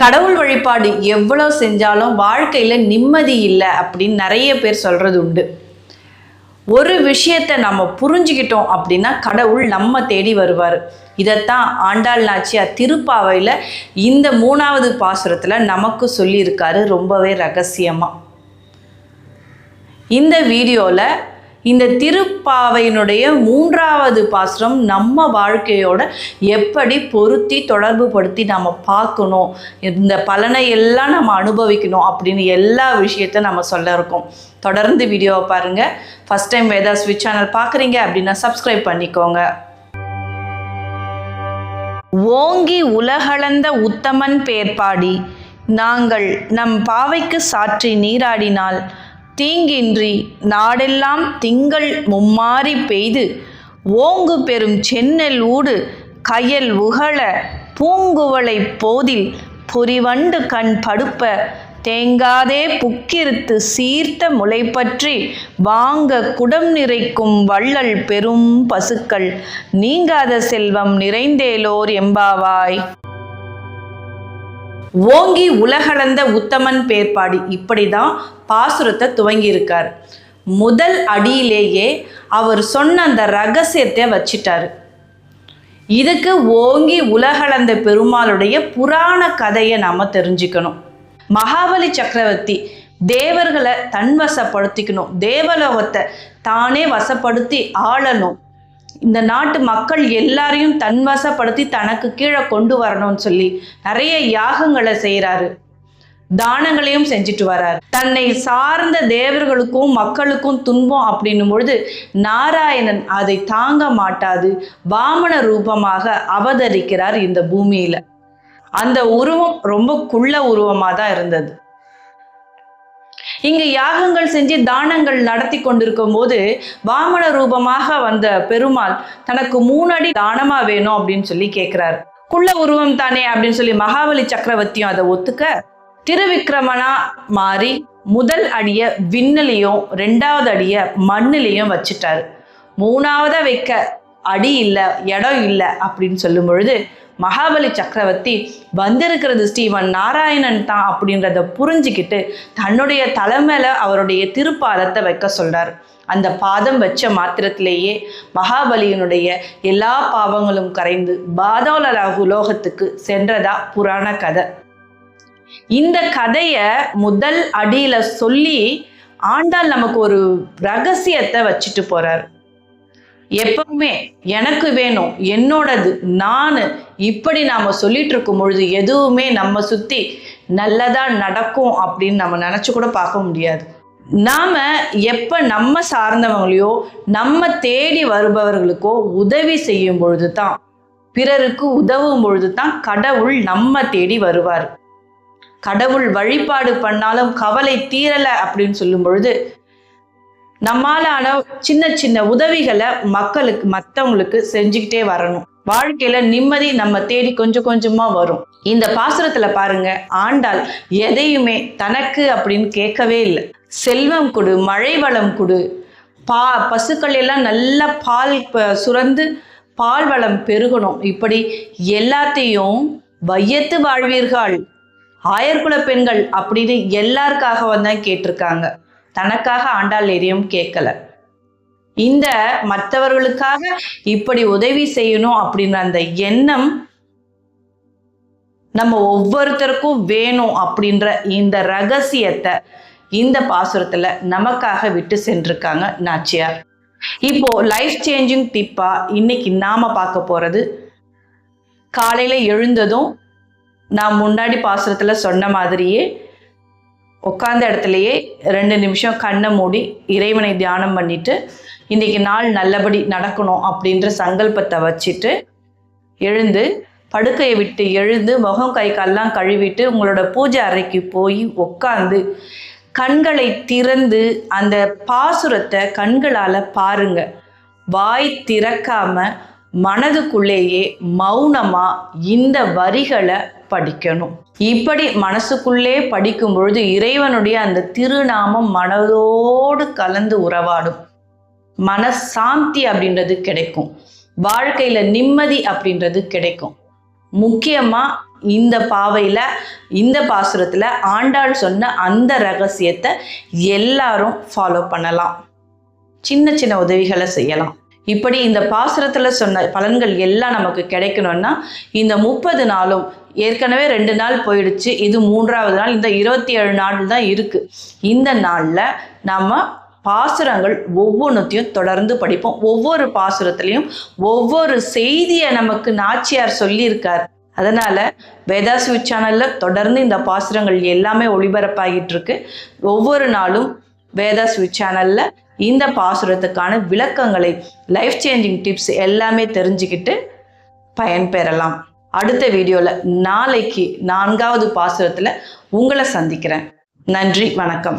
கடவுள் வழிபாடு எவ்வளோ செஞ்சாலும் வாழ்க்கையில் நிம்மதி இல்லை அப்படின்னு நிறைய பேர் சொல்கிறது உண்டு. ஒரு விஷயத்தை நம்ம புரிஞ்சுக்கிட்டோம் அப்படின்னா கடவுள் நம்ம தேடி வருவார். இதைத்தான் ஆண்டாள் நாச்சியார் திருப்பாவையில் இந்த மூணாவது பாசுரத்தில் நமக்கு சொல்லியிருக்காரு ரொம்பவே ரகசியமாக இந்த வீடியோவில் இந்த திருப்பாவையினுடைய மூன்றாவது பாசுரம் நம்ம வாழ்க்கையோட எப்படி பொருத்தி தொடர்பு படுத்தி நம்ம பார்க்கணும். இந்த பலனை எல்லாம் நம்ம அனுபவிக்கணும் அப்படின்னு எல்லா விஷயத்த நம்ம சொல்ல இருக்கோம். தொடர்ந்து வீடியோவை பாருங்கள் ஃபஸ்ட் டைம் வேதா ஸ்விட்ச் சேனல் பார்க்குறீங்க அப்படின்னா சப்ஸ்கிரைப் பண்ணிக்கோங்க. ஓங்கி உலகளந்த உத்தமன் பேர்பாடி நாங்கள் நம் பாவைக்கு சாற்றி நீராடினால் தீங்கின்றி நாடெல்லாம் திங்கள் மும்மாறி பெய்து ஓங்கு பெரும் சென்னல் ஊடு கயல் உகள பூங்குவளை போதில் புரிவண்டு கண் படுப்ப தேங்காதே புக்கிருத்து சீர்த்த முளை பற்றி வாங்க குடம் நிறைக்கும் வள்ளல் பெரும் பசுக்கள் நீங்காத செல்வம் நிறைந்தேலோர் எம்பாவாய். ஓங்கி உலகளந்த உத்தமன் பேர்பாடி இப்படி தான் பாசுரத்தை துவங்கியிருக்கார். முதல் அடியிலேயே அவர் சொன்ன அந்த ரகசியத்தை வச்சிட்டாரு. இதுக்கு ஓங்கி உலகளந்த பெருமாளுடைய புராண கதையை நாம் தெரிஞ்சுக்கணும். மகாபலி சக்கரவர்த்தி தேவர்களை தன்வசப்படுத்திக்கணும். தேவலோகத்தை தானே வசப்படுத்தி ஆளணும். இந்த நாட்டு மக்கள் எல்லாரையும் தன்வசப்படுத்தி தனக்கு கீழே கொண்டு வரணும்னு சொல்லி நிறைய யாகங்களை செய்கிறாரு தானங்களையும் செஞ்சுட்டு வராரு. தன்னை சார்ந்த தேவர்களுக்கும் மக்களுக்கும் துன்பம் அப்படின்னும் பொழுது நாராயணன் அதை தாங்க மாட்டாது வாமன ரூபமாக அவதரிக்கிறார் இந்த பூமியில. அந்த உருவம் ரொம்ப குள்ள உருவமாக தான் இருந்தது. இங்கு யாகங்கள் செஞ்சு தானங்கள் நடத்தி கொண்டிருக்கும் போது வாமன ரூபமாக வந்த பெருமாள் தனக்கு மூணு அடி தானமா வேணும்? அப்படின்னு சொல்லி கேட்கிறாரு குள்ள உருவம் தானே? அப்படின்னு சொல்லி மகாபலி சக்கரவர்த்தியும் அதை ஒத்துக்க திருவிக்கிரமனா? மாறி முதல் அடிய விண்ணிலையும் ரெண்டாவது அடிய மண்ணிலையும் வச்சுட்டாரு. மூணாவதா வைக்க? அடி இல்லை இடம் இல்லை அப்படின்னு சொல்லும் பொழுது மகாபலி சக்கரவர்த்தி வந்திருக்கிறது ஸ்ரீவன் நாராயணன் தான் அப்படின்றத புரிஞ்சுக்கிட்டு தன்னுடைய தலைமையில அவருடைய திருப்பாதத்தை வைக்க சொல்றார். அந்த பாதம் வச்ச மாத்திரத்திலேயே மகாபலியினுடைய எல்லா பாவங்களும் கரைந்து பாதோலராகு உலோகத்துக்கு சென்றதா புராண கதை. இந்த கதையை முதல் அடியில் சொல்லி ஆண்டாள் நமக்கு ஒரு ரகசியத்தை வச்சுட்டு போகிறார் எப்பவுமே எனக்கு வேணும் என்னோடது நான். இப்படி நாம் சொல்லிட்டு இருக்கும் பொழுது எதுவுமே நம்ம சுற்றி நல்லதாக நடக்கும் அப்படின்னு நம்ம நினச்சி கூட பார்க்க முடியாது. நாம் எப்போ நம்ம சார்ந்தவங்களையோ நம்ம தேடி வருபவர்களுக்கோ உதவி செய்யும் பொழுது தான் பிறருக்கு உதவும் பொழுது தான் கடவுள் நம்ம தேடி வருவார். கடவுள் வழிபாடு பண்ணாலும் கவலை தீரலை அப்படின்னு சொல்லும் பொழுது நம்மாலான சின்ன சின்ன உதவிகளை மக்களுக்கு மற்றவங்களுக்கு செஞ்சுக்கிட்டே வரணும். வாழ்க்கையில நிம்மதி நம்ம தேடி கொஞ்சம் கொஞ்சமா வரும். இந்த பாசுரத்துல பாருங்க ஆண்டாள் எதையுமே தனக்கு அப்படின்னு கேட்கவே இல்லை. செல்வம் கொடு மழை வளம் கொடு. பா பசுக்கள் எல்லாம் நல்லா பால் சுரந்து பால் வளம் பெருகணும். இப்படி எல்லாத்தையும் வையத்து வாழ்வீர்கள். ஆயர்குல பெண்கள் அப்படின்னு எல்லாருக்காகவும் தான் கேட்டிருக்காங்க. தனக்காக ஆண்டாள் எதையும் கேட்கல. இந்த மற்றவர்களுக்காக இப்படி உதவி செய்யணும் அப்படின்ற அந்த எண்ணம் நம்ம ஒவ்வொருத்தருக்கும் வேணும் அப்படின்ற இந்த ரகசியத்தை இந்த பாசுரத்துல நமக்காக விட்டு சென்றிருக்காங்க நாச்சியார். இப்போ லைஃப் சேஞ்சிங் டிப்பா இன்னைக்கு நாம பார்க்க போறது காலையில எழுந்ததும் நான் முன்னாடி பாசுரத்துல சொன்ன மாதிரியே உட்காந்த இடத்துலையே ரெண்டு நிமிஷம் கண்ணை மூடி இறைவனை தியானம் பண்ணிட்டு இன்னைக்கு நாள் நல்லபடி நடக்கணும் அப்படின்ற சங்கல்பத்தை வச்சுட்டு எழுந்து படுக்கையை விட்டு எழுந்து முகம் கை கால்லாம் கழுவிட்டு உங்களோட பூஜை அறைக்கு போய் உட்காந்து கண்களை திறந்து அந்த பாசுரத்தை கண்களால் பாருங்க. வாய் திறக்காமல் மனதுக்குள்ளேயே மௌனமா இந்த வரிகளை படிக்கணும். இப்படி மனசுக்குள்ளே படிக்கும் பொழுது இறைவனுடைய அந்த திருநாமம் மனதோடு கலந்து உறவாடும். மனசாந்தி அப்படின்றது கிடைக்கும். வாழ்க்கையில நிம்மதி அப்படின்றது கிடைக்கும். முக்கியமா இந்த பாவையில் இந்த பாசுரத்தில் ஆண்டாள் சொன்ன அந்த ரகசியத்தை எல்லாரும் ஃபாலோ பண்ணலாம். சின்ன சின்ன உதவிகளை செய்யலாம். இப்படி இந்த பாசுரத்தில் சொன்ன பலன்கள் எல்லாம் நமக்கு கிடைக்கணும்னா இந்த முப்பது நாளும் ஏற்கனவே ரெண்டு நாள் போயிடுச்சு இது மூன்றாவது நாள் இந்த இருபத்தி ஏழு நாள் தான் இருக்குது இந்த நாளில் நம்ம பாசுரங்கள் ஒவ்வொன்றுத்தையும் தொடர்ந்து படிப்போம். ஒவ்வொரு பாசுரத்துலேயும் ஒவ்வொரு செய்தியை நமக்கு நாச்சியார் சொல்லியிருக்கார். அதனால் வேதாஸ்வி சேனலில் தொடர்ந்து இந்த பாசுரங்கள் எல்லாமே ஒளிபரப்பாகிட்டு இருக்கு. ஒவ்வொரு நாளும் வேதாஸ்வி சேனலில் இந்த பாசுரத்துக்கான விளக்கங்களை லைஃப் சேஞ்சிங் டிப்ஸ் எல்லாமே தெரிஞ்சுக்கிட்டு பயன்பெறலாம். அடுத்த வீடியோவில் நாளைக்கு நான்காவது பாசுரத்தில் உங்களை சந்திக்கிறேன். நன்றி வணக்கம்.